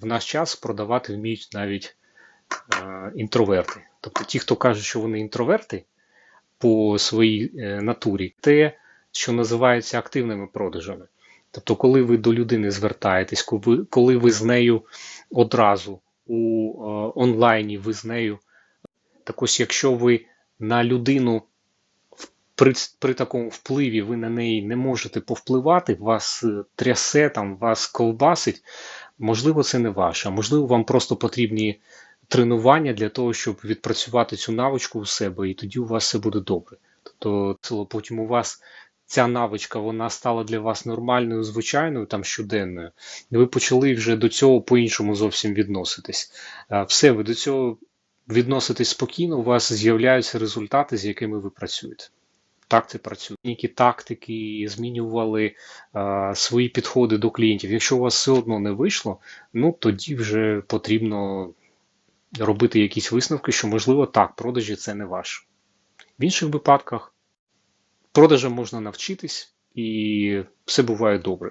в наш час продавати вміють навіть е, інтроверти. Тобто ті, хто кажуть, що вони інтроверти по своїй е, натурі, те, що називається активними продажами. Тобто, коли ви до людини звертаєтесь, коли ви, з нею одразу у е, онлайні, ви з нею. Так ось, якщо ви на людину при, при такому впливі ви на неї не можете повпливати, вас трясе, там, вас ковбасить, можливо, це не ваше, можливо, вам просто потрібні тренування для того, щоб відпрацювати цю навичку у себе, і тоді у вас все буде добре. Тобто, потім у вас ця навичка вона стала для вас нормальною, звичайною, там щоденною, і ви почали вже до цього по-іншому зовсім відноситись. Все, ви до цього відноситесь спокійно, у вас з'являються результати, з якими ви працюєте. Так це працює. Які тактики змінювали а, свої підходи до клієнтів. Якщо у вас все одно не вийшло, ну тоді вже потрібно робити якісь висновки, що можливо так, продажі це не ваш. В інших випадках продажам можна навчитись, і все буває добре.